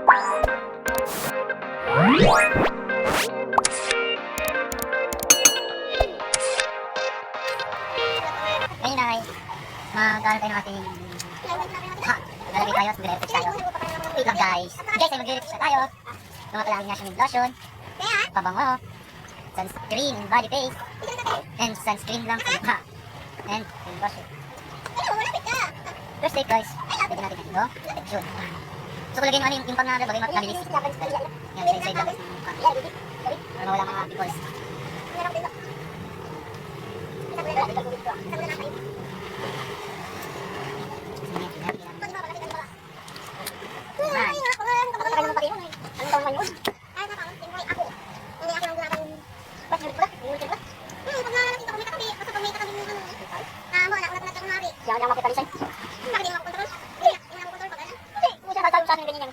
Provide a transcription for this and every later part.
Ngayon ay mag-ano tayo ng ating ha, lalagay tayo, tayo. Wait lang guys. Guys, ay na tayo. Ito nga pala ang national lotion, pabango, sunscreen and body paste, and sunscreen lang sa mukha. And, wash it. First step guys, lagyan natin ito. Protection. So kung lagyan mo ano yung, yung pang bagay mabilis. Yan, side side guys ng mukha. Para mawala mga sige. Jangan jangan pakai talisan. Hindi siya nagsabi sa akin ganyan yan.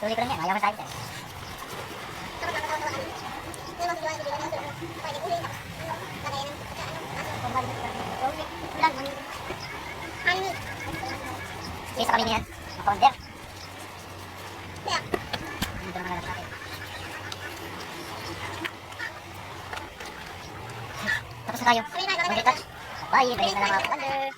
Patuloy ko lang yan. Ayaw ka sa akin. Sige sa kami niyan. Maka-order. Dito na nakalap natin. Tapos na tayo. Bye. Na lang mga wonder.